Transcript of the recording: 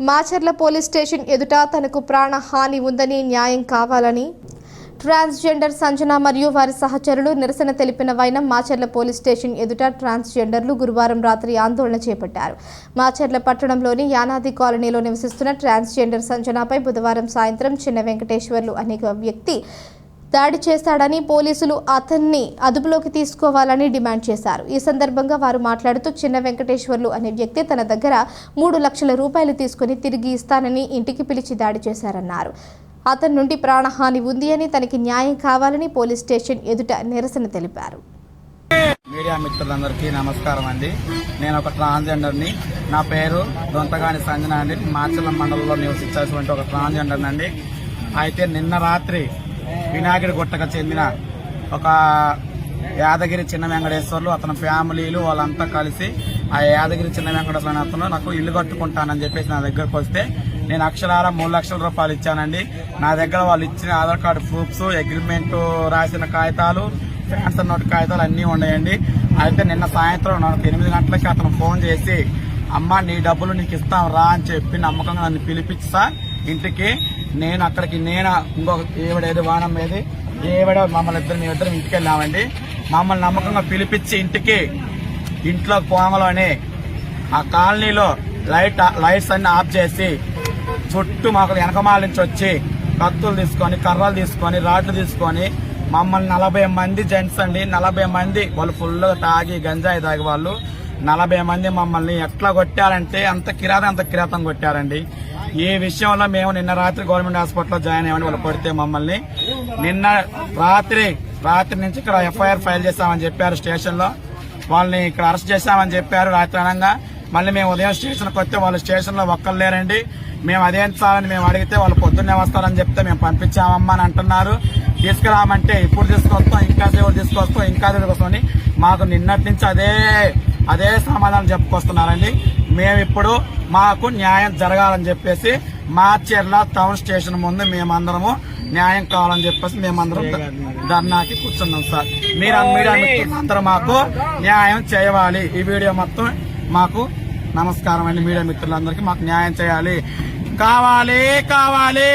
Macherla police station ఎదుట తనకు ప్రాణహాని ఉందని న్యాయం కావాలని. ట్రాన్స్జెండర్ సంజన మరియు వారి సహచరులు నిరసన తెలిపిన వైనం మాచర్ల పోలీస్ స్టేషన్ ఎదుట ట్రాన్స్జెండర్లు గురువారం రాత్రి ఆందోళన చేపట్టారు. మాచర్ల పట్టణంలోని యానాది కాలనీలో నివసిస్తున్న ట్రాన్స్జెండర్ సంజనపై బుధవారం సాయంత్రం చిన్న వెంకటేశ్వర్లు అనే వ్యక్తి దాడి చేశాడని పోలీసులు అతన్ని అదుపులోకి తీసుకోవాలని డిమాండ్ చేశారు. ఈ సందర్భంగా వారు మాట్లాడుతూ చిన్న వెంకటేశ్వర్లు అనే వ్యక్తి తన దగ్గర మూడు లక్షల రూపాయలు తీసుకుని తిరిగి ఇస్తానని ఇంటికి పిలిచి దాడి చేశారన్నారు. అతని నుండి ప్రాణహాని ఉంది అని తనకి న్యాయం కావాలని పోలీస్ స్టేషన్ ఎదుట నిరసన తెలిపారు. మీడియా మిత్రులందరికీ నమస్కారం అండి. నేను ఒక ట్రాన్స్జెండర్ని. నా పేరు దొంతగాని సంజన అండి. మాచలం మండలంలో నివసించాల్సినటువంటి ఒక ట్రాన్స్జెండర్ అండి. అయితే నిన్న రాత్రి వినాయకుడి గుట్టకు చెందిన ఒక యాదగిరి చిన్న వెంకటేశ్వర్లు అతని ఫ్యామిలీలు వాళ్ళంతా కలిసి ఆ యాదగిరి చిన్న వెంకటేశ్వర అతను నాకు ఇల్లు కట్టుకుంటానని చెప్పేసి నా దగ్గరకు వస్తే నేను అక్షరాల మూడు లక్షల రూపాయలు ఇచ్చానండి. నా దగ్గర వాళ్ళు ఇచ్చిన ఆధార్ కార్డు ప్రూఫ్స్ అగ్రిమెంట్ రాసిన కాగితాలు ట్రాన్స్ఫర్ నోట్ కాగితాలు అన్నీ ఉన్నాయండి. అయితే నిన్న సాయంత్రం నాకు ఎనిమిది గంటలకి అతను ఫోన్ చేసి అమ్మ నీ డబ్బులు నీకు ఇస్తాం రా అని చెప్పి నమ్మకంగా నన్ను పిలిపించి సార్ ఇంటికి నేను అక్కడికి నేను ఇంకొక ఏవిడేది వానం ఏది ఏవిడ మమ్మల్ని ఇద్దరు మేమిద్దరం ఇంటికి వెళ్ళామండి మమ్మల్ని నమ్మకంగా పిలిపించి ఇంటికి ఇంట్లో కోమలోనే ఆ కాలనీలో లైట్ లైట్స్ అన్ని ఆఫ్ చేసి చుట్టూ మాకు వెనకమాల నుంచి వచ్చి కత్తులు తీసుకొని కర్రలు తీసుకొని రాడ్లు తీసుకొని మమ్మల్ని నలభై మంది జెంట్స్ అండి నలభై మంది వాళ్ళు ఫుల్గా తాగి గంజాయి తాగి వాళ్ళు నలభై మంది మమ్మల్ని ఎట్లా కొట్టారంటే అంత కిరాతం అంత కిరాతం కొట్టారండి. ఈ విషయంలో మేము నిన్న రాత్రి గవర్నమెంట్ హాస్పిటల్లో జాయిన్ అయ్యామని వాళ్ళు కొడితే మమ్మల్ని. నిన్న రాత్రి రాత్రి నుంచి ఇక్కడ ఎఫ్ఐఆర్ ఫైల్ చేస్తామని చెప్పారు స్టేషన్లో వాళ్ళని ఇక్కడ అరెస్ట్ చేశామని చెప్పారు రాత్రి అనగా. మళ్ళీ మేము ఉదయం స్టేషన్కి వస్తే వాళ్ళు స్టేషన్లో ఒక్కరు లేరండి. మేము అదేం సారని మేము అడిగితే వాళ్ళు పొద్దున్నే వస్తారని చెప్తే మేము పంపించామమ్మా అని అంటున్నారు. తీసుకురామంటే ఇప్పుడు తీసుకొస్తాం ఇంకా సేపు తీసుకొస్తాం ఇంకా తీసుకొస్తామని మాకు నిన్నటి నుంచి అదే అదే సమాధానం చెప్పుకొస్తున్నారండి. మేమిప్పుడు మాకు న్యాయం జరగాలని చెప్పేసి మార్చేర్ల టౌన్ స్టేషన్ ముందు మేమందరము న్యాయం కావాలని చెప్పేసి మేమందరం ధర్నాకి కూర్చున్నాం సార్. మీరు మీడియా మిత్రులందరూ మాకు న్యాయం చేయాలి. ఈ వీడియో మొత్తం మాకు నమస్కారం అండి. మీడియా మిత్రులందరికీ మాకు న్యాయం చేయాలి. కావాలి కావాలి.